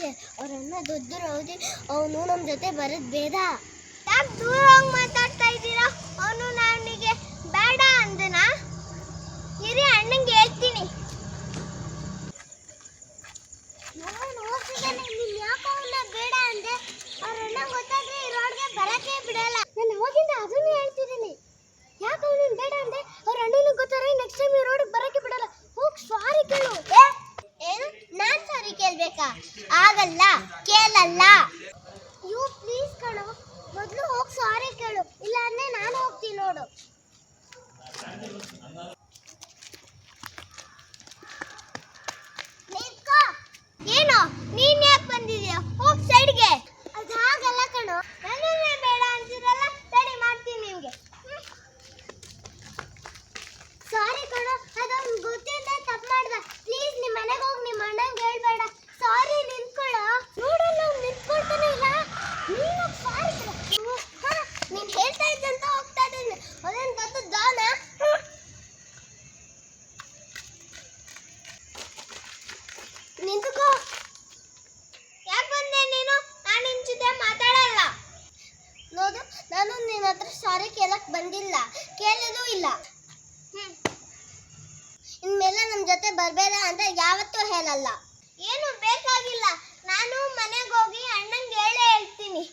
ಅದಕ್ಕೆ ಮತ್ತೆ ಅವ್ರ ಅಣ್ಣ ದೊಡ್ಡರು ಅವನು ನಮ್ಮ ಜೊತೆ ಬರೋದು ಬೇಡ ಯಾಕೆ ದೂರ ಹೋಗಿ ಮಾತಾಡ್ತಾ ಇದ್ದೀರಾ ಅವನು ನನಗೆ ಬೇಡ ಅಂದನಾ ಇರಿ ಅಣ್ಣಂಗೆ ಹೇಳ್ತೀನಿ ನಾನು ಹೋಗ್ತಿದ್ದೇನೆ ನೀನ್ ಯಾಕೆ ಅವನ್ನ ಬೇಡ ಅಂದೆ ಅವ್ರ ಅಣ್ಣ ಗೊತ್ತಾದ್ರೆ ಈ ರೋಡ್ಗೆ ಬರಕ್ಕೆ ಬಿಡಲ್ಲ ನಾನು ಹೋಗಿಂದ ಅದನ್ನೇ ಹೇಳ್ತಿದ್ದೀನಿ ಯಾಕೆ ಅವನನ್ನ ಬೇಡ ಅಂದೆ ಅವ್ರ ಅಣ್ಣನಿಗೆ ಗೊತ್ತಾರೆ ನೆಕ್ಸ್ಟ್ ಟೈಮ್ ಈ ರೋಡಿಗೆ ಬರಕ್ಕೆ ಬಿಡಲ್ಲ ಹೋಗಿ ಸಾರಿ ಕೇಳು ಏನು ನಾನ್ ಸಾರಿ ಕೇಳ್ಬೇಕಾ ಆಗಲ್ಲ ಕೇಳಲ್ಲ ಯು ಪ್ಲೀಸ್ ಕಣೋ ಮೊದಲು ಹೋಗಿ ಸಾರಿ ಕೇಳು ಇಲ್ಲ ಅಂದ್ರೆ ನಾನು ಹೋಗ್ತೀನಿ ನೋಡು ನಿಂತ್ಕೋ. ಏನು ನೀನ್ ಯಾಕೆ ಬಂದಿದ್ಯಾ ಹೋಗ್ ಸೈಡ್ಗೆ ಅದು ಹಾಗಲ್ಲ ಕಣೋ ನನ್ನನ್ನೇ ಬೇಡ ಅಂತಿರಲ್ಲ ತಡಿ ಮಾಡ್ತೀನಿ ನಿಮ್ಗೆ ಸಾರಿ ಕಣೋ ಅದೊಂದು ಗೊತ್ತಿದ್ದೆ ತಪ್ಪು ಮಾಡ್ದೆ ಪ್ಲೀಸ್ ನಿಮ್ಮ ಮನೆಗೆ ಹೋಗಿ ನಿಮ್ಮ ಅಣ್ಣಂಗೆ ಹೇಳ್ಬೇಡ ಸಾರಿ ನಿಂತ್ಕೊಳ್ಳೋ ನೋಡಲ್ಲ ಅವ್ನು ನಿಂತ್ಕೊಳ್ತಾನೆ ಇಲ್ಲ ನೀನು ಸಾರಿ ನೀನು ಹೇಳ್ತಾ ಇದ್ದಂತ ಹೋಗ್ತಾ ಇದ್ದೀನಿ ಅದೇನು ಗೊತ್ತು ದಾನ ನಿಂತ್ಕೋ ಯಾಕೆ ಬಂದೆ ನೀನು ನಾನು ನಿನ್ ಜೊತೆ ಮಾತಾಡಲ್ಲ ನೋಡು ನಾನು ನಿನ್ನ ಹತ್ರ ಸಾರಿ ಕೇಳಕ್ ಬಂದಿಲ್ಲ. ಕೇಳೋದು ಇಲ್ಲ. ಇನ್ಮೇಲೆ ನಮ್ಮ ಜೊತೆ ಬರಬೇಡ ಅಂತ ಯಾವತ್ತೂ ಹೇಳಲ್ಲ. ಏನು ಬೇಕಾಗಿಲ್ಲ. ನಾನು ಮನೆಗೆ ಹೋಗಿ ಅಣ್ಣಂಗೆ ಹೇಳೇ ಹೇಳ್ತೀನಿ.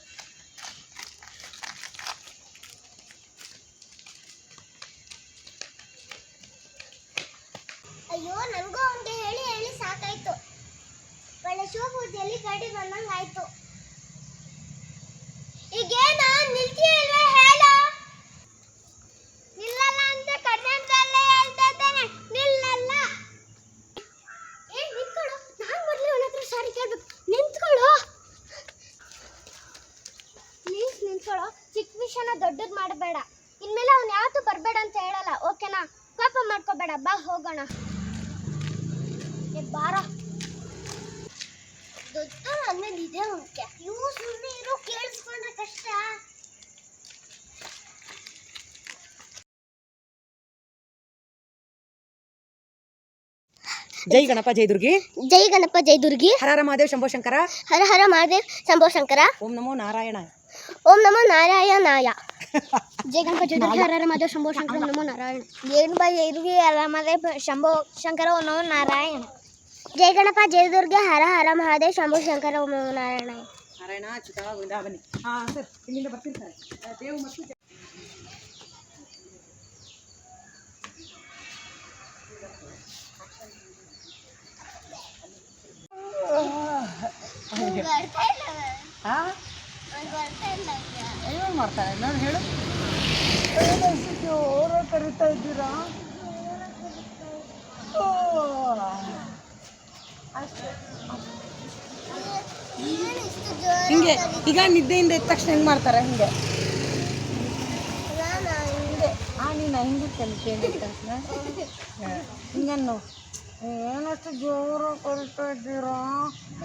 ಅಯ್ಯೋ, ನನಗೂ ಅವನಿಗೆ ಹೇಳಿ ಹೇಳಿ ಸಾಕಾಯ್ತು. ಒಳ್ಳೆ ಶಿವಪೂಜೆಯಲ್ಲಿ ಗಡಿ ಬಂದಂಗೆ ಚಿಕ್ಕ ವಿಷಯನ ದೊಡ್ಡದು ಮಾಡಬೇಡ. ಇನ್ಮೇಲೆ ಅವ್ನು ಬರಬೇಡ ಅಂತ ಹೇಳಲ್ಲ, ಓಕೆನಾ? ಕೋಪ ಮಾಡ್ಕೋಬೇಡ. ಬಾ, ಹೋಗೋಣ. ಬಾರ. ದೊಡ್ಡ ಅಂದ್ಮೇಲೆ ಇದೆ ಮುಖ್ಯ ಇವು ಸುಮ್ಮನೆ ಇರೋ ಕೇಳಿಸ್ಕೊಂಡ್ರೆ ಕಷ್ಟ. ಜೈ ಗಣಪ ಜೈ ದುರ್ಗಿ. ಜೈ ಗಣಪ ಜೈ ದುರ್ಗಿ. ಹರಹರ ಮಹಾದೇವ್ ಶಂಭೋ ಶಂಕರ. ಹರ ಹರ ಮಹಾದೇವ್ ಶಂಭೋ ಶಂಕರ. ಓಂ ನಮೋ ನಾರಾಯಣ. ಓಂ ನಮೋ ನಾರಾಯಣಾಯ. ಜೈ ಗಣಪ ಜೈ ದುರ್ಗಿ ಹರ ಹರ ಮಹಾದೇವ್ ಶಂಭೋ ಶಂಕರ ಓಂ ನಮೋ ನಾರಾಯಣ. ಜೈ ಗಣಪ ಜೈ ದುರ್ಗಿ ಹರ ಮಹಾದೇವ್ ಶಂಭೋ ಶಂಕರ ಓಂ ನಮೋ ನಾರಾಯಣ. ಜೈ ಗಣಪ ಜೈ ದುರ್ಗೆ ಹರ ಹರ ಮಹಾದೇವ್ ಶಂಭು ಶಂಕರ ಓಂ ನಾರಾಯಣ. ನಾರಾಯಣ ಅಚ್ಯುತ ಗೋವಿಂದ ಬನ್ನಿ. ಹಾ ಸರ್ ಇಲ್ಲಿಂದ ದೇವ್ ಮತ್ತು ಏನು ಮಾಡ್ತಾರೆ? ನಾನು ಹೇಳು. ಓರೋ ಕರಿತಾ ಇದ್ದೀರಾ? ಓ. ಹಿಂಗೆ, ಈಗ ನಿದ್ದೆಯಿಂದ ಎದ್ದ ತಕ್ಷಣ ಹೆಂಗೆ ಮಾಡ್ತಾರೆ? ಹಿಂಗೆ. ಆ, ನೀನು ಏನಷ್ಟು ಜೋರ ಕಲಿತಾ ಇದ್ದೀರಾ?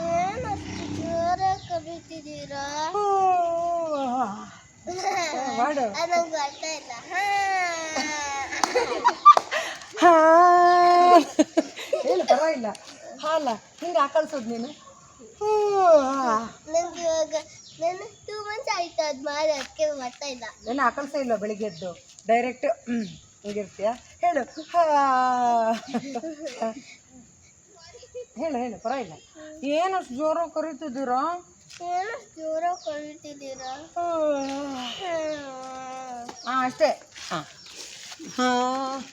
ಏನಷ್ಟು ಜೋರ ಕರೀತಿದ್ದೀರಾ. ಮಾಡು ಹಾ. ಪರವಾಗಿಲ್ಲ. ಹಾಲ ಹಿಂಗೆ ಹಾಕಲ್ಸೋದು ನೀನು? ಹೂ. ನಂಗೆ ಇವಾಗ ನನ್ನ ಟೂ ಮಂತ್ಸ್ ಆಯ್ತು ಅದು ಮಾಡಿ ಅದಕ್ಕೆ ಬರ್ತಾ ಇಲ್ಲ. ಏನು ಹಾಕಲ್ಸ ಇಲ್ಲ ಬೆಳಿಗ್ಗೆ ಎದ್ದು. ಡೈರೆಕ್ಟ್ ಹ್ಞೂ ಹಿಂಗಿರ್ತೀಯ? ಹೇಳು. ಹಾ. ಹೇಳು ಹೇಳು ಪರವಾಗಿಲ್ಲ. ಏನಷ್ಟು ಜೋರ ಕರೀತಿದ್ದೀರಾ? ಏನು ಜೋರ ಕರೀತಿದ್ದೀರಾ? ಹಾಂ. ಅಷ್ಟೇ. ಹಾಂ. ಹಾಂ.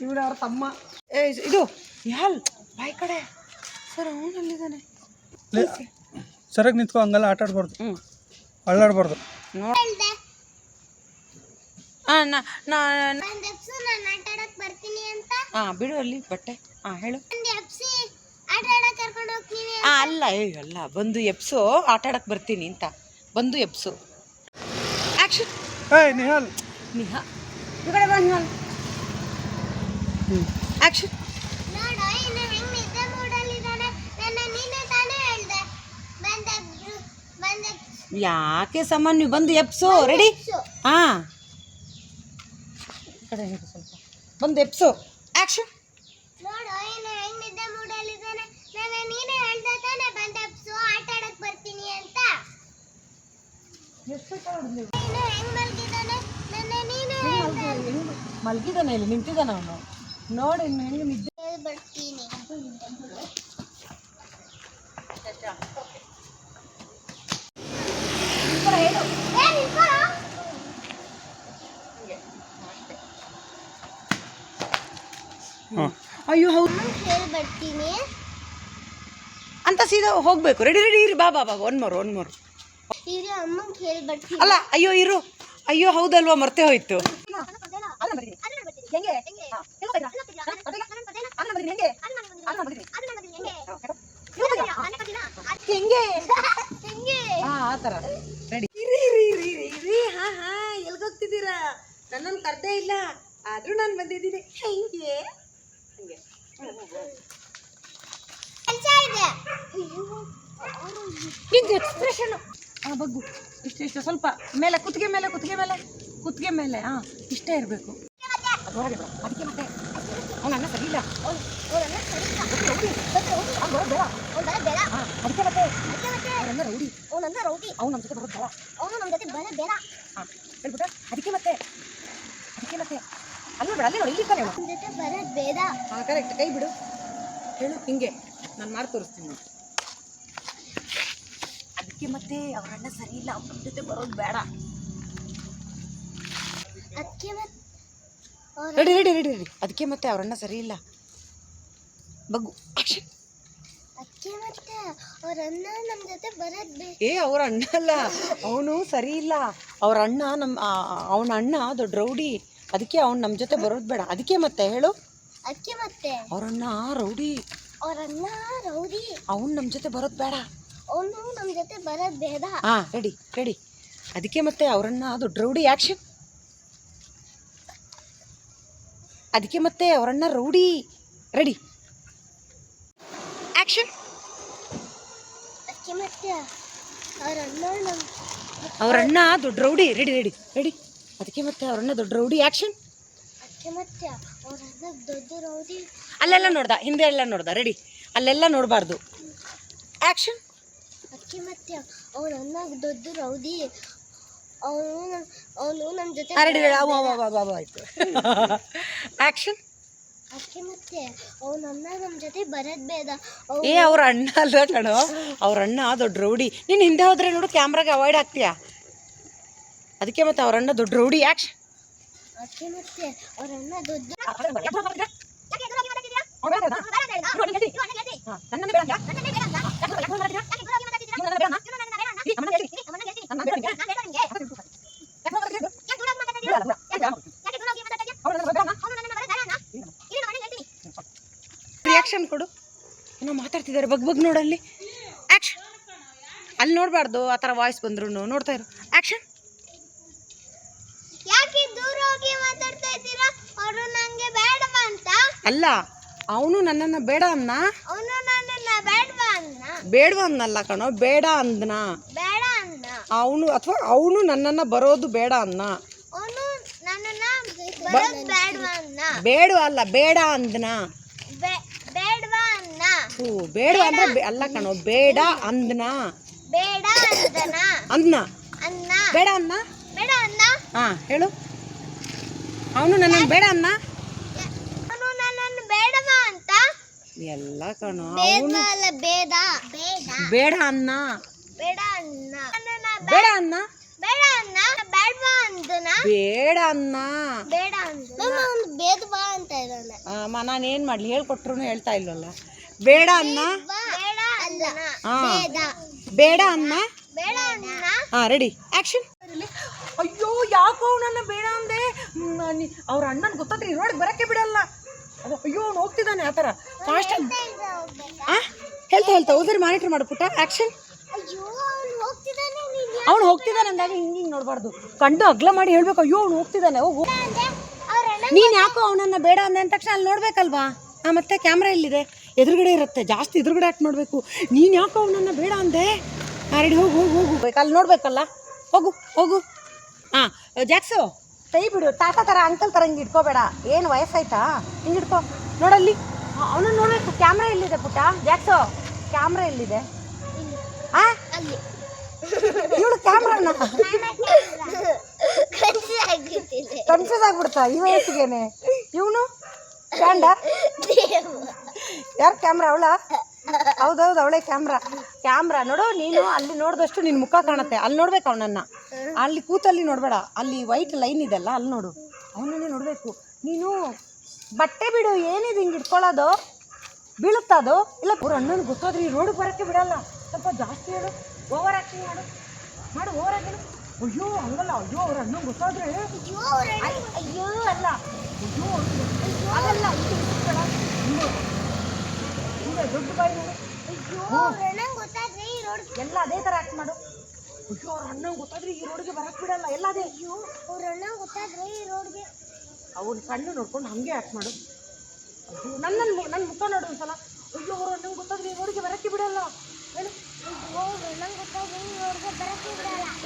ಇವಳು ಅವ್ರ ತಮ್ಮ? ಏ ಇದು ಯಾಲ್? ಬಾಯ್ ಕಡೆ. ಸರ್ ಅವನಲ್ಲಿದ್ದಾನೆ ಸರಿಯಾಗಿ ನಿಂತ್ಕೊ ಹಂಗಲ್ಲ ಆಟ ಆಡ್ಬಾರ್ದು ಹ್ಞೂ ಅಳ್ಳಾಡ್ಬಾರ್ದು ಹಾಂ ಬಿಡು ಅಲ್ಲಿ ಬಟ್ಟೆ. ಹಾಂ ಹೇಳು. ಒಂದ್ ಎಪ್ಸಿ ಆಟ ಕರ್ಕೊಂಡು ಹೋಗ್ತೀನಿ ಆ, ಅಲ್ಲ ಏ ಅಲ್ಲ ಬಂದು ಎಪ್ಸು ಆಟ ಬರ್ತೀನಿ ಅಂತ. ಬಂದು ಎಪ್ಸು. ಆಕ್ಷನ್. ಏಯ್ ನಿಹಾಲ್. ನಿಹಾ. ಈ ಕಡೆ ಬಾ ನಿಹಾಲ್. ಹ್ಞೂ ಆ್ಯಕ್ಷನ್ ನೋಡು ಇನ್ನು ಹೆಂಗ್ ನಿದ್ದೆ ಮೂಡಲ್ಲಿದ್ದಾನೆ ನನ್ನ ನೀನೇ ತಾನೇ ಹೇಳ್ದೆ ಬಂದ ಬಂದ ಯಾಕೆ ಸಾಮಾನ್ಯ ಬಂದು ಎಪ್ಸು ರೆಡಿ ಹಾಂ. ಕಡೆ ಸ್ವಲ್ಪ. ಬಂದು ಎಪ್ಸು ಆ್ಯಕ್ಷನ್ ಮಲಗಿದಾನೆ ಇಲ್ಲಿ? ನಿಂತಿದ್ದಾನೆ ಅವನು. ನೋಡಿ ಇನ್ನು ಹೆಂಗೆ ನಿದ್ದೆ ಬರ್ತೀನಿ ಏ, ನಿಂತ್ಕೊಳ್ಳೋ. ಹಾಂ ಅಯ್ಯೋ ಹೌದು ಅಮ್ಮಂಗ್ ಹೇಳಿ ಬರ್ತೀನಿ ಅಂತ ಸೀದಾ ಹೋಗ್ಬೇಕು ರೆಡಿ ರೆಡಿ ಇರಿ ಬಾ ಬಾ ಬಾ ಒನ್ ಮೋರ್ ಒನ್ ಮೋರ್ ಇರಿ ಅಮ್ಮಂಗ್ ಅಲ್ಲ ಅಯ್ಯೋ ಇರು ಅಯ್ಯೋ ಹೌದಲ್ವಾ ಮರ್ತೆ ಹೋಯ್ತು ಹೆಂಗೆ ಹೆಂಗೆ ಆ ಥರ ರೆಡಿ ಇರಿ ಇರಿ ಇರಿ ಇರಿ ಇರಿ ಹಾ ಹಾ ಎಲ್ಗೋಗ್ತಿದ್ದೀರಾ ನನ್ನನ್ನು ಕರ್ದೇ ಇಲ್ಲ. ಆದರೂ ನಾನು ಬಂದಿದ್ದೀನಿ. ಹೆಂಗೆ? ಹಂಗೆ. ನಿಂದು ಎಕ್ಸ್ಪ್ರೆಷನ್ ಆ ಬಗ್ಗು. ಇಷ್ಟು ಇಷ್ಟು ಸ್ವಲ್ಪ ಮೇಲೆ ಕುತ್ತಿಗೆ ಮೇಲೆ ಕುತ್ತಿಗೆ ಮೇಲೆ. ಕುತ್ತಿಗೆ ಮೇಲೆ ಹಾಂ ಇಷ್ಟೇ ಇರಬೇಕು. ಬೇಡ ಅದಕ್ಕೆ ಮತ್ತೆ ಅವ್ನು ಅನ್ನ ಸರಿ ಇಲ್ಲ. ಹಾಂ ಅದಕ್ಕೆ ಮತ್ತೆ ಅವನನ್ನ ರೌಡಿ. ಅವ್ನು ನಮ್ಮ ಜೊತೆ ಬರೋದು ಬೇಡ. ಹಾಂ ಹೇಳ್ಬಿಟ್ಟ ಅದಕ್ಕೆ ಮತ್ತೆ ಅದಕ್ಕೆ ಮತ್ತೆ ಅಲ್ಲಿ ಬೇಡ ಅಲ್ಲೇ ನೋಡಿ. ಇಲ್ಲಿ ತಾನೆ ಬರೋದ್ ಬೇಡ. ಹಾಂ ಕರೆಕ್ಟ್ ಕೈ ಬಿಡು. ಹೇಳು ಹಿಂಗೆ. ನಾನು ಮಾಡಿ ತೋರಿಸ್ತೀನಿ ನೋಡಿ ಅದಕ್ಕೆ ಮತ್ತೆ ಅವ್ರ ಅಣ್ಣ ಸರಿ ಇಲ್ಲ ಅವ್ರ ಜೊತೆ ಬರೋದು ಬೇಡ. ಅದಕ್ಕೆ ರೆಡಿ ರೆಡಿ ರೆಡಿ ರೆಡಿ. ಅದಕ್ಕೆ ಮತ್ತೆ ಅವ್ರ ಅಣ್ಣ ಸರಿ ಇಲ್ಲ. ಬಗ್ಗು. ಅದಕ್ಕೆ ಮತ್ತೆ ಅವ್ರ ಅಣ್ಣ ನಮ್ ಜೊತೆ ಬರೋದ್ ಬೇಡ ಏ ಅವ್ರ ಅಣ್ಣ ಅಲ್ಲ. ಅವನು ಸರಿ ಇಲ್ಲ. ಅವ್ರ ಅಣ್ಣ ನಮ್ಮ ಅವನ ಅಣ್ಣ ದೊಡ್ಡ ರೌಡಿ. ಅದಕ್ಕೆ ಅವ್ನು ನಮ್ಮ ಜೊತೆ ಬರೋದು ಬೇಡ. ಅದಕ್ಕೆ ಮತ್ತೆ ಹೇಳು. ಅದಕ್ಕೆ ಮತ್ತೆ? ಅವರನ್ನ ರೌಡಿ. ಅವರನ್ನ ರೌಡಿ? ಅವ್ನು ನಮ್ಮ ಜೊತೆ ಬರೋದು ಬೇಡ. ಅವನು ನಮ್ಮ ಜೊತೆ ಬರೋದು ಬೇಡ. ಹಾ ರೆಡಿ ರೆಡಿ ಅದಕ್ಕೆ ಮತ್ತೆ ಅವರನ್ನ ದೊಡ್ಡ ರೌಡಿ ಆ್ಯಕ್ಷನ್ ಅದಕ್ಕೆ ಮತ್ತೆ ಅವರನ್ನ ರೌಡಿ. ರೆಡಿ ಆ್ಯಕ್ಷನ್ ಅದಕ್ಕೆ ಮತ್ತೆ ಅವರನ್ನ ಅವರಣ್ಣ ದೊಡ್ಡ ರೌಡಿ. ರೆಡಿ ರೆಡಿ ರೆಡಿ ಅದಕ್ಕೆ ಮತ್ತೆ ಅವರನ್ನ ದೊಡ್ಡ ರೌಡಿ ಆ್ಯಕ್ಷನ್ ಅಲ್ಲೆಲ್ಲ ನೋಡ್ದ ಹಿಂದೆ ಎಲ್ಲ ನೋಡ್ದ ರೆಡಿ ಅಲ್ಲೆಲ್ಲ ನೋಡಬಾರ್ದು. ಆ್ಯಕ್ಷನ್ ಅದಕ್ಕೆ ಮತ್ತೆ ಅವ್ರ ಅಣ್ಣ ದೊಡ್ಡ ರೌಡಿ ಅವನು ಅವನು ನಮ್ಮ ಜೊತೆ ರೆಡಿ ಆಯ್ತು. ಆ್ಯಕ್ಷನ್ ಅದಕ್ಕೆ ಮತ್ತೆ ಅವನ ಅಣ್ಣ ನಮ್ಮ ಜೊತೆ ಬರೋದ್ ಬೇಡ. ಏ ಅವ್ರ ಅಣ್ಣ ಅಲ್ಲ ಕಣೋ? ಅವ್ರ ಅಣ್ಣ ದೊಡ್ಡ ರೌಡಿ. ನೀನು ಹಿಂದೆ ಹೋದ್ರೆ ನೋಡು ಕ್ಯಾಮ್ರಾಗೆ ಅವಾಯ್ಡ್ ಆಗ್ತೀಯಾ? ಅದಕ್ಕೆ ಮತ್ತೆ ಅವರಣ್ಣ ದೊಡ್ಡ ರೌಡಿ ಯಾಕ್ಷ ರಿಯಾಕ್ಷನ್ ಕೊಡು ಏನೋ ಮಾತಾಡ್ತಿದ್ದಾರೆ ಬಗ್ ಬಗ್ ನೋಡಲ್ಲಿ ಆ್ಯಕ್ಷನ್ ಅಲ್ಲಿ ನೋಡಬಾರ್ದು ಆ ಥರ ವಾಯ್ಸ್ ಬಂದ್ರು ನೋಡ್ತಾ ಇರು ಆ್ಯಕ್ಷನ್ ಯಾಕೆ ದೂರ ಹೋಗಿ ಮಾತಾಡ್ತಾ ಇದ್ದೀರಾ? ಅವರು ನನಗೆ ಬೇಡವಾ ಅಂತ? ಅಲ್ಲ ಅವನು ನನ್ನನ್ನು ಬೇಡ ಅನ್ನ ಅವನು ನನ್ನನ್ನ ಬೇಡವಾ ಅನ್ನ ಬೇಡವ ಅನ್ನಲ್ಲ ಕಣೋ ಬೇಡ ಅಂದನ? ಬೇಡ ಅನ್ನ ಅವನು ಅಥವಾ ಅವನು ನನ್ನನ್ನು ಬರೋದು ಬೇಡ ಅನ್ನ ಅವನು ನನ್ನನ್ನ ಬರೋದ್ ಬೇಡವಾ ಅನ್ನ ಬೇಡ ಅಲ್ಲ ಬೇಡ ಅಂದ್ನ? ಬೇ- ಬೇಡವಾ ಅನ್ನ ಹ್ಞೂ ಬೇಡ ಅಂದ್ರೆ ಬೆ- ಅಲ್ಲ ಕಣೋ ಬೇಡ ಅಂದನ? ಬೇಡ ಅಂದನ? ಅಂದ್ನ? ಅನ್ನ ಬೇಡ ಅನ್ನ ಬೇಡ ಅನ್ನ ಹಾಂ ಹೇಳು. ಅವನು ನನ್ನ ಬೇಡ ಅನ್ನ ಅವನು ನನ್ನನ್ನು ಬೇಡವಾ ಅಂತ? ಎಲ್ಲ ಕಣ ಬೇಡ ಅಲ್ಲ ಬೇಡ ಬೇಡ. ಅನ್ನ ಬೇಡ ಅನ್ನ ಬೇಡ ಅನ್ನ ಬೇಡ ಅನ್ನ ಬೇಡವಾ ಅಂದನ? ಬೇಡ ಅನ್ನ ಬೇಡ ಒಂದು ಬೇದ ಅಂತ ಇದ್ದಾನೆ. ಅಮ್ಮ ನಾನು ಏನು ಮಾಡಲಿ? ಹೇಳ್ಕೊಟ್ರು ಹೇಳ್ತಾ ಇಲ್ವಲ್ಲ? ಬೇಡ ಅನ್ನ ಬೇಡ ಹಾ. ಬೇಡ. ಬೇಡ ಅನ್ನ ಬೇಡ ಅನ್ನ ಹಾಂ ರೆಡಿ ಆ್ಯಕ್ಷನ್ ಯಾಕೋ ಅವನನ್ನ ಬೇಡ ಅಂದೆ? ಅವ್ರ ಅಣ್ಣನ ಗೊತ್ತಾದ್ರೆ ರೋಡ್ಗೆ ಬರಕ್ಕೆ ಬಿಡಲ್ಲ. ಅಯ್ಯೋ ಅವ್ನು ಹೋಗ್ತಿದ್ದಾನೆ ಆ ಥರ. ಫಾಸ್ಟ್ ಆ? ಹೇಳ್ತಾ ಹೇಳ್ತಾ ಹೋದ್ರೆ ಮಾನಿಟರ್ ಮಾಡು ಪುಟ್ಟ ಆ್ಯಕ್ಷನ್ ಅವ್ನು ಹೋಗ್ತಿದ್ದಾನೆ ನೀನ್ ಅವ್ನು ಹೋಗ್ತಿದ್ದಾನೆ ಅಂದಾಗ ಹಿಂಗೆ ಹಿಂಗೆ ನೋಡಬಾರ್ದು. ಕಂಡು ಅಗ್ಲ ಮಾಡಿ ಹೇಳ್ಬೇಕು ಅಯ್ಯೋ ಅವ್ನು ಹೋಗ್ತಿದ್ದಾನೆ ಹೋಗು. ನೀನು ಯಾಕೋ ಅವನನ್ನ ಬೇಡ ಅಂದೆ ಅಂದ ತಕ್ಷಣ ಅಲ್ಲಿ ನೋಡ್ಬೇಕಲ್ವಾ? ಆ ಮತ್ತೆ ಕ್ಯಾಮ್ರಾ ಇಲ್ಲಿದೆ ಎದುರುಗಡೆ ಇರುತ್ತೆ ಜಾಸ್ತಿ ಎದುರುಗಡೆ ಆಕ್ಟ್ ಮಾಡಬೇಕು. ನೀನು ಯಾಕೋ ಅವನನ್ನ ಬೇಡ ಅಂದೆ? ರೆಡಿ ಹೋಗು ಹೋಗು ಹೋಗು. ಅಲ್ಲಿ ನೋಡ್ಬೇಕಲ್ಲ? ಹೋಗು ಹೋಗು. ಹಾಂ ಜಾಕ್ಸು ಕೈ ಬಿಡು ತಾತ ಥರ ಅಂಕಲ್ ಥರ ಹಿಂಗೆ ಇಟ್ಕೋಬೇಡ. ಏನು ವಯಸ್ಸಾಯ್ತಾ? ಹಿಂಗೆ ಇಟ್ಕೋ. ನೋಡಲ್ಲಿ. ಅವನು ನೋಡಬೇಕು. ಕ್ಯಾಮ್ರಾ ಎಲ್ಲಿದೆ ಪುಟ್ಟ? ಜಾಕ್ಸು ಕ್ಯಾಮ್ರಾ ಎಲ್ಲಿದೆ? ಹಾಂ ಅಲ್ಲಿ. ಇವಳು ಕ್ಯಾಮ್ರಾನ ಕನ್ಫ್ಯೂಸ್ ಆಗ್ಬಿಡ್ತಾ ಈ ವಯಸ್ಸಿಗೇನೆ. ಇವನು? ಕ್ಯಾಂಡ ಯಾರು ಕ್ಯಾಮ್ರಾ ಅವಳ? ಹೌದೌದು ಅವಳೇ ಕ್ಯಾಮ್ರಾ ಕ್ಯಾಮ್ರಾ ನೋಡು ನೀನು ಅಲ್ಲಿ ನೋಡಿದಷ್ಟು ನಿನ್ನ ಮುಖ ಕಾಣುತ್ತೆ ಅಲ್ಲಿ ನೋಡ್ಬೇಕು ಅವನನ್ನ ಅಲ್ಲಿ ಕೂತಲ್ಲಿ ನೋಡಬೇಡ ಅಲ್ಲಿ ವೈಟ್ ಲೈನ್ ಇದೆಲ್ಲ ಅಲ್ಲಿ ನೋಡು ಅವನನ್ನೇ ನೋಡಬೇಕು ನೀನು ಬಟ್ಟೆ ಬಿಡು ಏನಿದೆ ಹಿಂಗೆ ಇಟ್ಕೊಳ್ಳೋದು ಬೀಳುತ್ತಾ ಅದು ಇಲ್ಲ ಅವ್ರ ಅಣ್ಣನ ಗೊತ್ತಾದ್ರೆ ಈ ರೋಡ್ ಬರೋಕ್ಕೆ ಬಿಡಲ್ಲ ಸ್ವಲ್ಪ ಜಾಸ್ತಿ ಹೇಳು ಓವರ್ ಆ್ಯಕ್ಟಿಂಗ್ ಮಾಡು ಮಾಡು ಓವರ್ ಆ್ಯಕ್ಟಿಂಗ್ ಅಯ್ಯೋ ಹಂಗಲ್ಲ ಅಯ್ಯೋ ಅವ್ರ ಅಣ್ಣನ ಗೊತ್ತಾದ್ರೆ ಅಯ್ಯೋ ಅಲ್ಲ ಅಯ್ಯೋ ಅಲ್ಲ ದೊಡ್ಡ ಬಾಯಿ ನೋಡು ಅಯ್ಯೋ ಅವ್ರ ಅಣ್ಣಂಗ್ ಗೊತ್ತಾದ್ರೆ ಈ ರೋಡ್ ಎಲ್ಲ ಅದೇ ಥರ ಆಕ್ಟ್ ಮಾಡು. ಅಯ್ಯೋ ಅವ್ರ ಅಣ್ಣ ಗೊತ್ತಾದ್ರೆ ಈ ರೋಡ್ಗೆ ಬರಕ್ಕೆ ಬಿಡಲ್ಲ ಎಲ್ಲ ಅದೇ. ಅಯ್ಯೋ ಅವ್ರ ಅಣ್ಣ ಗೊತ್ತಾದ್ರೆ ಈ ರೋಡ್ಗೆ ಅವ್ರ ಕಣ್ಣು ನೋಡ್ಕೊಂಡು ಹಾಗೆ ಆಕ್ಟ್ ಮಾಡು. ಅಯ್ಯೋ ನನ್ನ ನನ್ನ ಮುಖ ನೋಡು ಒಂದ್ಸಲ. ಅಯ್ಯೋ ಅವ್ರ ಅಣ್ಣಂಗೆ ಗೊತ್ತಾದ್ರೆ ಈ ರೋಡ್ಗೆ ಬರಕ್ಕೆ ಬಿಡಲ್ಲ. ಹೇಳು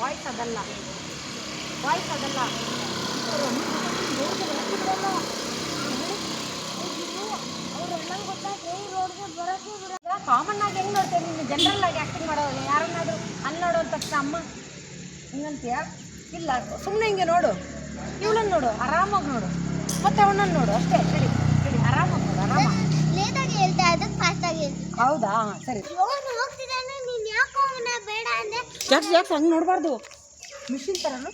ವಾಯ್ಸ್ ಅದಲ್ಲ. ವಾಯ್ಸ್ ಅದಲ್ಲ. ಅವ್ರ ಗೊತ್ತಾದ್ರೆ ಈ ರೋಡ್ಗೆ ಬರಕ್ಕೆ ಬಿಡಲ್ಲ. ಅವ್ರ ಗೊತ್ತಾದ್ರೆ ಈ ರೋಡ್ಗೆ ಬರಕ್ಕೆ ಬಿಡಲ್ಲ. ಕಾಮನ್ ಆಗಿ ಹೆಂಗ್ ನೋಡ್ತೇವೆ ನೀನು? ಜನರಲ್ ಆಗಿ ಆಕ್ಟಿಂಗ್ ಮಾಡೋದು ಯಾರನ್ನಾದರೂ ಅಲ್ಲಿ ನೋಡೋ ತಕ್ಷಣ ಅಮ್ಮ ಹಿಂಗಂತೀಯ? ಇಲ್ಲ ಸುಮ್ಮನೆ ಹಿಂಗೆ ನೋಡು. ಇವಳನ್ನ ನೋಡು ಆರಾಮಾಗಿ ನೋಡು. ಮತ್ತೆ ಅವನನ್ನು ನೋಡು. ಅಷ್ಟೇ ಸರಿ ಸರಿ ಆರಾಮಾಗಿ ನೋಡು ಆರಾಮ. ಲೇಟಾಗಿ ಹೇಳ್ತಾ ಅದಕ್ಕೆ ಫಾಸ್ಟಾಗಿ ಹೌದಾ? ಸರಿ. ಅವನು ಹೋಗ್ತಿದ್ದಾನೆ ನೀನು ಯಾಕೋ ಅವನ ಬೇಡ ಅಂದೆ? ಯಾಕೆ ಯಾಕೆ ಹಂಗೆ ನೋಡಬಾರ್ದು? ಮಿಷಿನ್ ಥರನು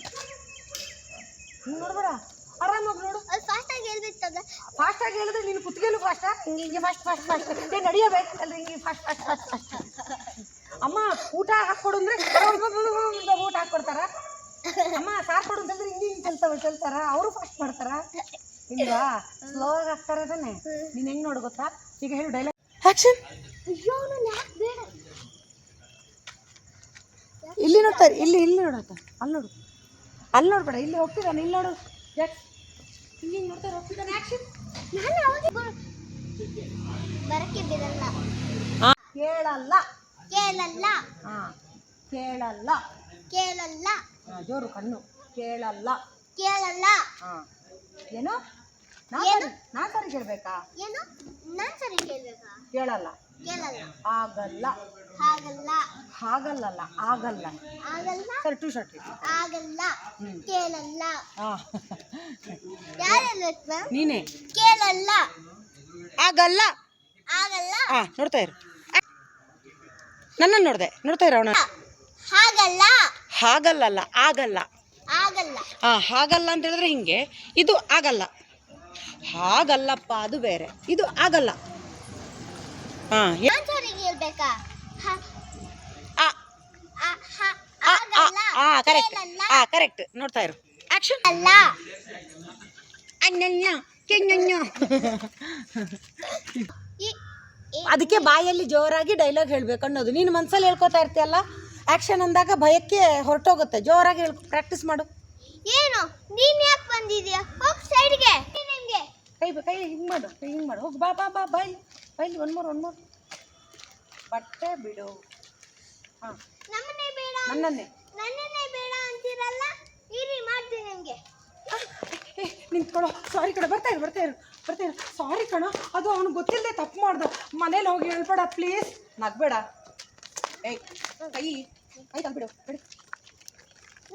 ಹಿಂಗೆ ನೋಡ್ಬೇಡ? ಆರಾಮಾಗಿ ನೋಡು. ಅದು ಫಾಸ್ಟ್ ಆಗಿ ಹೇಳ್ಬೇಕಲ್ಲ ಫಾಸ್ಟಾಗಿ ಹೇಳಿದ್ರೆ ನೀನು ಕುತ್ತಿಗೆಲು ಫಾಸ್ಟಾ ಹಿಂಗೆ ಹಿಂಗೆ ಫಾಸ್ಟ್ ಫಾಸ್ಟ್ ಫಾಸ್ಟ್ ಏ ನಡೆಯಬೇಕಲ್ರಿ ಹಿಂಗೆ ಫಾಸ್ಟ್ ಫಾಸ್ಟ್ ಫಾಸ್ಟ್ ಫಾಸ್ಟ್ ಅಮ್ಮ ಊಟ ಹಾಕ್ಕೊಡು ಅಂದ್ರೆ ಊಟ ಹಾಕ್ಕೊಡ್ತಾರ? ಅಮ್ಮ ಸಾರ್ ಕೊಡು ಅಂತಂದ್ರೆ ಹಿಂಗೆ ಹಿಂಗೆ ಚಲ್ತಾವ ಚಲ್ತಾರ? ಅವರು ಫಾಸ್ಟ್ ಮಾಡ್ತಾರ? ಇಲ್ವಾ? ಸ್ಲೋ ಆಗಿ ಹಾಕ್ತಾರೆ ತಾನೆ. ನೀನು ಹೆಂಗ್ ನೋಡು ಗೊತ್ತಾ? ಈಗ ಹೇಳು ಡೈಲಾಗ್ ಆಕ್ಷನ್ ಅಯ್ಯೋ ಯಾಕೆ ಬೇಡ. ಇಲ್ಲಿ ನೋಡ್ತಾರೆ ಇಲ್ಲಿ ಇಲ್ಲಿ ನೋಡತ್ತ ಅಲ್ಲಿ ನೋಡು. ಅಲ್ಲಿ ನೋಡ್ಬೇಡ. ಇಲ್ಲಿ ಹೋಗ್ತೀರ? ಇಲ್ಲಿ ನೋಡು. ಹಿಂಗೆ ಹಿಂಗೆ ನೋಡ್ತಾರೆ ಹೋಗ್ತಿದ್ದಾನೆ ಆಕ್ಷನ್ ನಾನು ಅವಾಗ ಬರಕ್ಕೆ ಬಿಡಲ್ಲ ಕೇಳಲ್ಲ. ಕೇಳಲ್ಲ. ಹಾಂ. ಕೇಳಲ್ಲ. ಕೇಳಲ್ಲ. ಹಾಂ ಜೋರು ಕಣ್ಣು. ಕೇಳಲ್ಲ. ಕೇಳಲ್ಲ. ಹಾಂ. ಏನು? ನಾನು ನಾನು ಸರಿ ಕೇಳಬೇಕಾ? ಏನು? ನಾನು ಸರಿ ಕೇಳ್ಬೇಕಾ? ಕೇಳಲ್ಲ. ಕೇಳಲ್ಲ. ಆಗಲ್ಲ. ಹಾಗಲ್ಲ. ಹಾಗಲ್ಲಲ್ಲ ಆಗಲ್ಲ. ಆಗಲ್ಲ. ಸರಿ ಟೂ ಶರ್ಟ್ ಆಗಲ್ಲ. ಕೇಳಲ್ಲ. ಹಾಂ ಯಾರು ನೀನೇ. ಕೇಳಲ್ಲ. ಆಗಲ್ಲ. ಆಗಲ್ಲ. ಹಾಂ ನೋಡ್ತಾ ಇರು. ನನ್ನನ್ನು ನೋಡಿದೆ. ನೋಡ್ತಾ ಇರ ಅವನ ಹಾಗಲ್ಲ. ಹಾಗಲ್ಲಲ್ಲ ಆಗಲ್ಲ. ಆಗಲ್ಲ. ಹಾ ಹಾಗಲ್ಲ ಅಂತ ಹೇಳಿದ್ರೆ ಹಿಂಗೆ. ಇದು ಆಗಲ್ಲ. ಹಾಗಲ್ಲಪ್ಪ ಅದು ಬೇರೆ. ಇದು ಆಗಲ್ಲ. ಹಾಂ ಹೇಳ್ಬೇಕಾ? ಹ- ಆ- ಕರೆಕ್ಟ್ ಆ ಕರೆಕ್ಟ್ ನೋಡ್ತಾ ಇರು. ಆಕ್ಷನ್ ಅಲ್ಲ. ಅಣ್ಣಣ್ಣ ಕೆಣ್ಣಣ್ಣ. ಅದಕ್ಕೆ ಬಾಯಲ್ಲಿ ಜೋರಾಗಿ ಡೈಲಾಗ್ ಹೇಳ್ಬೇಕು ಅನ್ನೋದು. ನೀನು ಮನ್ಸಲ್ಲಿ ಹೇಳ್ಕೊತಾ ಇರ್ತೀಯಲ್ಲ? ಆಕ್ಷನ್ ಅಂದಾಗ ಭಯಕ್ಕೆ ಹೊರಟೋಗುತ್ತೆ. ಜೋರಾಗಿ ಹೇಳ್ಕೊ ಪ್ರಾಕ್ಟೀಸ್ ಮಾಡು. ಏನು? ನೀನ್ ಯಾಕೆ ಬಂದಿದ್ಯಾ? ಹೋಗ್ ಸೈಡ್ಗೆ ನಿಮ್ಗೆ ಕೈ ಕೈ ಹಿಂಗೆ ಮಾಡು. ಹಿಂಗೆ ಮಾಡು. ಹೋಗಿ ಬಾ ಬಾ ಬಾ ಬಾಯ್ ಬಾಯ್ಲಿ ಒನ್ ಮೋರ್ ಒನ್ ಮೋರ್. ಬಟ್ಟೆ ಬಿಡು. ಹಾಂ. ನಮ್ಮನ್ನೇ ಬೇಡ ನನ್ನನ್ನೇ. ನನ್ನನ್ನೇ ಬೇಡ ಅಂತೀರಲ್ಲ? ಇರಿ ಮಾಡ್ತೀನಿ ನಿಮಗೆ ನಿಂತ್ಕೊಳ್ಳೋ. ಸಾರಿ ಕಣ ಬರ್ತಾ ಇರು ಬರ್ತಾ ಇರು ಬರ್ತಾ ಇರು. ಸಾರಿ ಕಣ ಅದು ಅವ್ನಿಗೆ ಗೊತ್ತಿಲ್ಲದೆ ತಪ್ಪು ಮಾಡ್ದ. ಮನೇಲಿ ಹೋಗಿ ಹೇಳ್ಬೇಡ ಪ್ಲೀಸ್ ನಗ್ಬೇಡ. ಏಯ್ ಕೈ ಕೈ ತಗ್ಬಿಡು ಬಿಡು.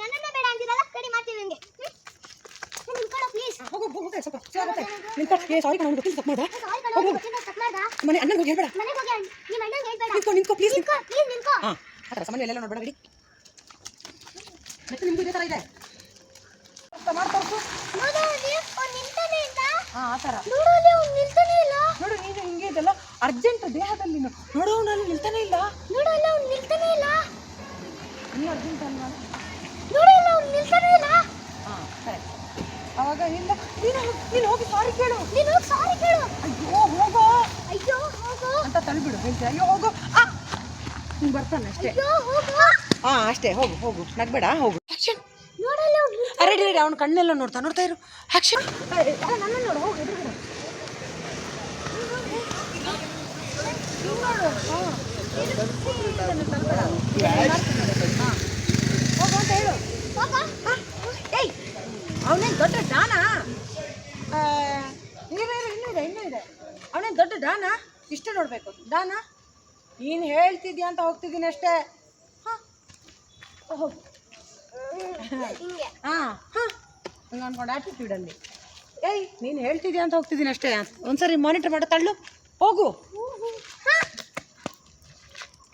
ನನ್ನನ್ನೇ ಬೇಡ ಅಂತೀರಲ್ಲ? ಕಡಿ ಮಾಡ್ತೀನಿ ನಿಮ್ಗೆ ಹೋಗು ಹೋಗು ಹೋಗು, ಸ್ವಲ್ಪ ಸಿಗುತ್ತೆ ನಿಂತ್ಕೊ ಏ ಸಾರಿ ಕಣ ಗೊತ್ತಿಲ್ಲ ತಪ್ಪು ಮಾಡ್ದ ಹೋಗು ಮನೆ ಹೋಗಿ ಹೇಳ್ಬೇಡ. ನಿಂತ್ಕೊ ನಿಂತ್ಕೊ ಪ್ಲೀಸ್ ನಿಂತ್ಕೊ ಹಾಂ ಆ ಥರ ಸಾಮಾನ್ಯ ಎಲ್ಲ ನೋಡ್ಬೇಡ ಬಿಡಿ. ಮತ್ತೆ ನಿಮ್ಗೂ ಇದೇ ಥರ ಇದೆ? ಆ ಥರ. ನೋಡು ನೀನು ಹಿಂಗೆ ಇದೆಲ್ಲ ಅರ್ಜೆಂಟ್ ದೇಹದಲ್ಲಿ ನೀನು ನೋಡು ಅವನಲ್ಲಿ ನಿಲ್ತಾನೆ ಇಲ್ಲ. ನೋಡು ಅಲ್ಲಿ ಅವ್ನು ನಿಲ್ತಾನೆ ಇಲ್ಲ. ನೀ ಅರ್ಜೆಂಟ್ ಅಲ್ವಾ? ನೋಡು ಅಲ್ಲಿ ಅವ್ನು ನಿಲ್ತಾನೆ ಇಲ್ಲ. ಹಾಂ ಕರೆಕ್ಟ್ ಅವಾಗ ಇಲ್ಲ ನೀನು ನೀನು ಹೋಗಿ ಸಾರಿ ಕೇಳು. ನೀನು ಹೋಗಿ ಸಾರಿ ಕೇಳು. ಅಯ್ಯೋ ಹೋಗೋ. ಅಯ್ಯೋ ಹೋಗೋ. ಅಂತ ತಳ್ಬಿಡು ಹೇಳ್ತೀಯ? ಅಯ್ಯೋ ಹೋಗೋ. ಆ ಹಿಂಗೆ ಬರ್ತಾನೆ ಅಷ್ಟೇ. ಅಯ್ಯೋ ಹೋಗು. ಹಾಂ ಅಷ್ಟೇ ಹೋಗು ಹೋಗು. ನಗ್ಬೇಡ ಹೋಗು. ಆ್ಯಕ್ಷನ್ ನೋಡಲ್ಲ ಅವ್ನು. ರೆಡಿ ರೆಡಿ ಅವ್ನ ಕಣ್ಣೆಲ್ಲ ನೋಡ್ತಾ ನೋಡ್ತಾ ಇರು. ಆ್ಯಕ್ಷನ್ ನನ್ನ ನೋಡು ಹೋಗು ಎದುರುಗಡೆ. ಹೋಗು ಅಂತ ಹೇಳು. ಹೋಗ. ಅವನೇನು ದೊಡ್ಡ ಡಾನ ನೀವೇನು ಇನ್ನೂ ಇದೆ ಇನ್ನೂ ಇದೆ. ಅವನೇನು ದೊಡ್ಡ ಡಾನ ಇಷ್ಟು ನೋಡಬೇಕು. ಡಾನ ನೀನು ಹೇಳ್ತಿದ್ಯಾ ಅಂತ ಹೋಗ್ತಿದ್ದೀನಿ ಅಷ್ಟೇ. ಹಾಂ. ಹೋಗು. ಹಾಂ ಹಾಂ. ಹಂಗೆ ಅನ್ಕೊಂಡು ಆ್ಯಟಿಟ್ಯೂಡಲ್ಲಿ ಏಯ್ ನೀನು ಹೇಳ್ತಿದ್ಯಾ ಅಂತ ಹೋಗ್ತಿದ್ದೀನಿ ಅಷ್ಟೇ. ಒಂದ್ಸರಿ ಮಾನಿಟರ್ ಮಾಡೋ ತಳ್ಳು. ಹೋಗು.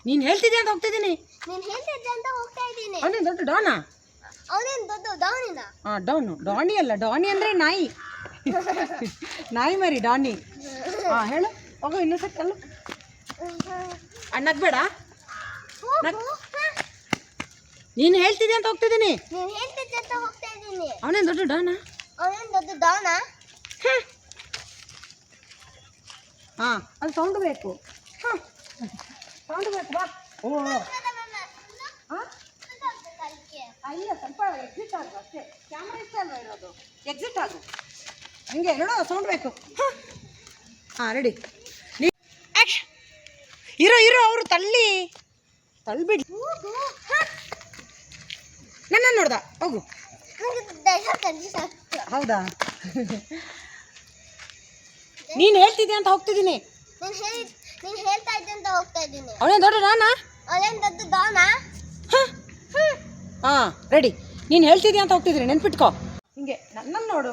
ನೀನು ಹೇಳ್ತಿದ್ಯಾ ಅಂತ ಹೋಗ್ತಿದ್ದೀನಿ. ನೀನು ಹೇಳ್ತಿದ್ದೆ ಅಂತ ಹೋಗ್ತಾ ಇದ್ದೀನಿ. ಅವನೇನು ದೊಡ್ಡ ಡಾನಾ ಅವನೇನು ದೊಡ್ಡ ಹಾಂ ಡಾನು. ಡಾನಿ ಅಲ್ಲ ಡಾನಿ ಅಂದ್ರೆ ನಾಯಿ. ನಾಯಿ ಮರಿ ಡಾನಿ. ಹಾ ಹೇಳು. ಹೋಗು ಇನ್ನೊಂದ್ಸ ಅಲ್ಲ. ಅಣ್ಣಕ್ ಬೇಡ ನೀನು ಹೇಳ್ತಿದ್ದೆ ಅಂತ ಹೋಗ್ತಿದ್ದೀನಿ? ನೀನು ಹೇಳ್ತಿದ್ದೆ ಅಂತ ಹೋಗ್ತಾ ಇದ್ದೀನಿ. ಅವನೇನು ದೊಡ್ಡ ಡಾನ? ಅವನೇನು ದೊಡ್ಡ ದಾವಣ ಹಾಂ. ಅದು ಸೌಂಡ್ ಬೇಕು. ಹಾಂ. ಸೌಂಡ್ ಬೇಕು ಬಾ. ಓ. ಹಾಂ ಸ್ವಲ್ಪ ಎಕ್ಸಿಟ್ ಆಗು ಅಷ್ಟೇ. ಕ್ಯಾಮ್ರಾ ಇಷ್ಟ ಅಲ್ವಾ ಇರೋದು? ಎಕ್ಸಿಟ್ ಆಗು ಹಂಗೆ ಎರಡು ಸೌಂಡ್ ಬೇಕು. ಹಾಂ. ರೆಡಿ ನೀ ಆ್ಯಕ್ಷನ್ ಇರೋ ಇರೋ ಅವರು ತಳ್ಳಿ. ತಳ್ಳಿಬಿಡಿ ನನ್ನ ನೋಡ್ದ. ಹೋಗು. ಹೌದಾ? ನೀನು ಹೇಳ್ತಿದ್ದೆ ಅಂತ ಹೋಗ್ತಿದ್ದೀನಿ. ನೀನು ಹೇಳಿ ನೀನು ಹೇಳ್ತಾ ಇದ್ದೆ ಅಂತ ಹೋಗ್ತಾ ಇದ್ದೀನಿ. ಅವನೇ ದೊಡ್ಡ ನಾನಾ ಅವನೇನು ದೊಡ್ಡ ದಾವಣ ಹಾಂ ರೆಡಿ ನೀನು ಹೇಳ್ತಿದ್ಯಾ ಅಂತ ಹೋಗ್ತಿದ್ರಿ ನೆನ್ಪಿಟ್ಕೋ. ಹಿಂಗೆ ನನ್ನ ನೋಡು.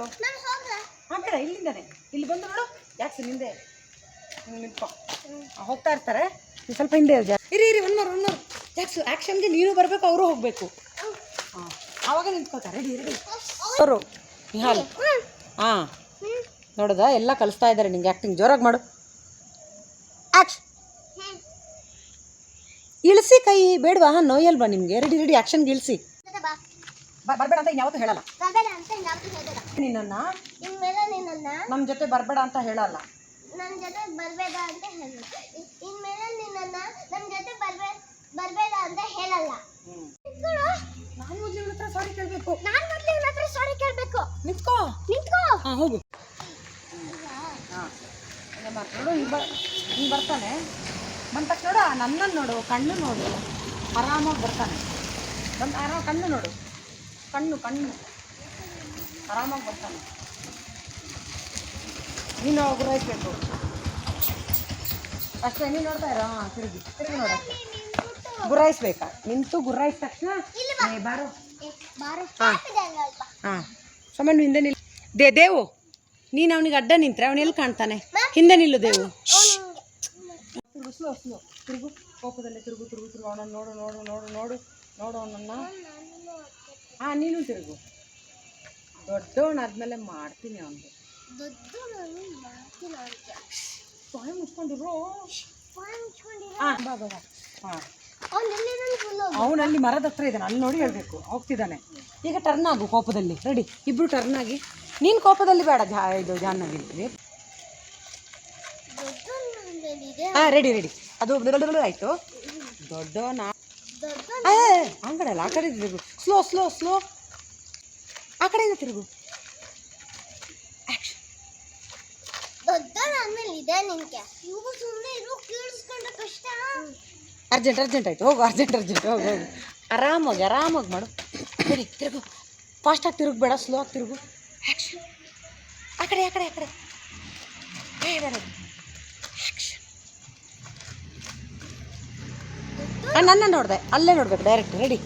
ಹಾಂ ಬೇಡ ಇಲ್ಲಿಂದಾನೆ. ಇಲ್ಲಿ ಬಂದು ನೋಡು. ಯಾಕೆ ನಿಂದೆ? ನಿಂತ್ಕೋ. ಹೋಗ್ತಾ ಇರ್ತಾರೆ. ಸ್ವಲ್ಪ ಹಿಂದೆ ಇರು ಇರಿ ಒನ್ ಮೋರ್ ಒನ್ ಮೋರ್ ಯಾಕೆ ಆ್ಯಕ್ಷನ್ಗೆ ನೀನು ಬರಬೇಕು ಅವರು ಹೋಗಬೇಕು. ಹಾಂ ಆವಾಗ ನಿಂತ್ಕೋತಾರೆ. Ready ready. ಅವರು ನಿಹಾಲ್. ಹಾಂ. ನೋಡೋದಾ ಎಲ್ಲ ಕಲಿಸ್ತಾ ಇದ್ದಾರೆ ನಿಂಗೆ ಆ್ಯಕ್ಟಿಂಗ್ ಜೋರಾಗಿ ಮಾಡು. ಆ್ಯಕ್ಷನ್ ಇಳಿಸಿ ಕೈ ಬೇಡವಾ? ನೋಯಲ್ವಾ ನಿಮಗೆ? ರೆಡಿ ರೆಡಿ ಆ್ಯಕ್ಷನ್ಗೆ ಇಳಿಸಿ. ಬರಬೇಡ ಅಂತ ಯಾವತ್ತೂ ಹೇಳಲ್ಲ. ಬರಬೇಡ ಅಂತ ಯಾಕೆ ಹೇಳಿದ ನಿನ್ನನ್ನು ಇನ್ಮೇಲೆ ನಿನ್ನನ್ನ ನಮ್ಮ ಜೊತೆ ಬರಬೇಡ ಅಂತ ಹೇಳಲ್ಲ. ನನ್ನ ಜೊತೆ ಬರಬೇಡ ಅಂತ ಹೇಳಿದ ಇನ್ಮೇಲೆ ನಿನ್ನನ್ನ ನಮ್ಮ ಜೊತೆ ಬರಬೇಡ ಬರಬೇಡ ಅಂತ ಹೇಳಲ್ಲ. ನಾನು ಮೊದಲು ಇವಳ ಹತ್ರ ಸಾರಿ ಕೇಳಬೇಕು. ನಾನು ಮೊದಲು ಇವನ ಹತ್ರ ಸಾರಿ ಕೇಳಬೇಕು. ನಿಂತ್ಕೋ. ನಿಂತ್ಕೋ. ಹಾಂ ಹೋಗು. ಹಾಂ. ಬರ್ತಾನೆ. ಬಂದ ತಕ್ಷಣ ನೋಡು ನನ್ನನ್ನು ನೋಡು ಕಣ್ಣು ನೋಡು. ಆರಾಮಾಗಿ ಬರ್ತಾನೆ. ಬಂದು ಆರಾಮ ಕಣ್ಣು ನೋಡು. ಕಣ್ಣು ಕಣ್ಣು. ಆರಾಮಾಗಿ ಬರ್ತಾನೆ. ನೀನು ಗುರಾಯಿಸ್ಬೇಕು ಅಷ್ಟೇ ನೀನು ನೋಡ್ತಾ ಇರೋ? ಹಾಂ ತಿರುಗಿ. ತಿರುಗಿ ನೋಡು. ಗುರಾಯಿಸ್ಬೇಕಾ? ನಿಂತು ಗುರಾಯಿಸಿದ ತಕ್ಷಣ ಬಾರು. ಬಾರೋ ಏ, ಬಾರೋ ಹಾ. ಹಾಂ ಹಿಂದೆ ನಿಲ್ ದೇ ದೇವು ನೀನು ಅವನಿಗೆ ಅಡ್ಡ ನಿಂತ್ರೆ ಅವನು ಎಲ್ಲಿ ಕಾಣ್ತಾನೆ? ಹಿಂದೆ ನಿಲ್ಲು ದೇವು. Slow slow. ತಿರುಗು, ಕೋಪದಲ್ಲಿ ತಿರುಗು ತಿರುಗು ತಿರುಗು. ಅವನನ್ನು ನೋಡು ನೋಡು ನೋಡು ನೋಡು ನೋಡು ಅವನನ್ನು. ಹಾಂ ನೀನು ತಿರುಗು. ದೊಡ್ಡವನಾದ್ಮೇಲೆ ಮಾಡ್ತೀನಿ ಅವನಿಗೆ. ಬಾಯಿ ಮುಚ್ಕೊಂಡಿರೋ. ಹಾಂ ಬಾ ಬಾ ಹಾಂ. ಅವನಲ್ಲಿ ಮರದ ಹತ್ರ ಇದ್ದಾನೆ. ಅಲ್ಲಿ ನೋಡಿ ಹೇಳಬೇಕು. ಹೋಗ್ತಿದ್ದಾನೆ. ಈಗ ಟರ್ನ್ ಆಗು ಕೋಪದಲ್ಲಿ. ರೆಡಿ ಇಬ್ರು ಟರ್ನ್ ಆಗಿ. ನೀನು ಕೋಪದಲ್ಲಿ ಬೇಡ, ಜಾ, ಇದು ಜಾನ್ನಾಗಿ ದೊಡ್ಡ ನನ್ನಲ್ಲಿದೆ. ಹಾಂ ರೆಡಿ ರೆಡಿ ಅದು ಆಯಿತು. ದೊಡ್ಡ ನಾ ದೊಡ್ಡ ಆ ಕಡೆ ತಿರುಗು. ಸ್ಲೋ ಸ್ಲೋ ಸ್ಲೋ ಆ ಕಡೆಯಿಂದ ತಿರುಗು. ಅರ್ಜೆಂಟ್ ಅರ್ಜೆಂಟ್ ಆಯ್ತು. ಹೋಗು ಅರ್ಜೆಂಟ್ ಅರ್ಜೆಂಟ್ ಹೋಗು ಹೋಗು. ಆರಾಮಾಗಿ ಆರಾಮಾಗಿ ಮಾಡು. ಸರಿ ತಿರುಗು. ಫಾಸ್ಟಾಗಿ ತಿರುಗಬೇಡ ಸ್ಲೋ ಆಗಿ ತಿರುಗು. ಆ್ಯಕ್ಷನ್ ಆ ಕಡೆ ಆ ಕಡೆ ಆ ಕಡೆ ಏ, ಬೇಡ ಆ್ಯಕ್ಷನ್ ನನ್ನ ನೋಡಿದೆ ಅಲ್ಲೇ ನೋಡ್ಬೇಕು ಡೈರೆಕ್ಟ್ ರೆಡಿ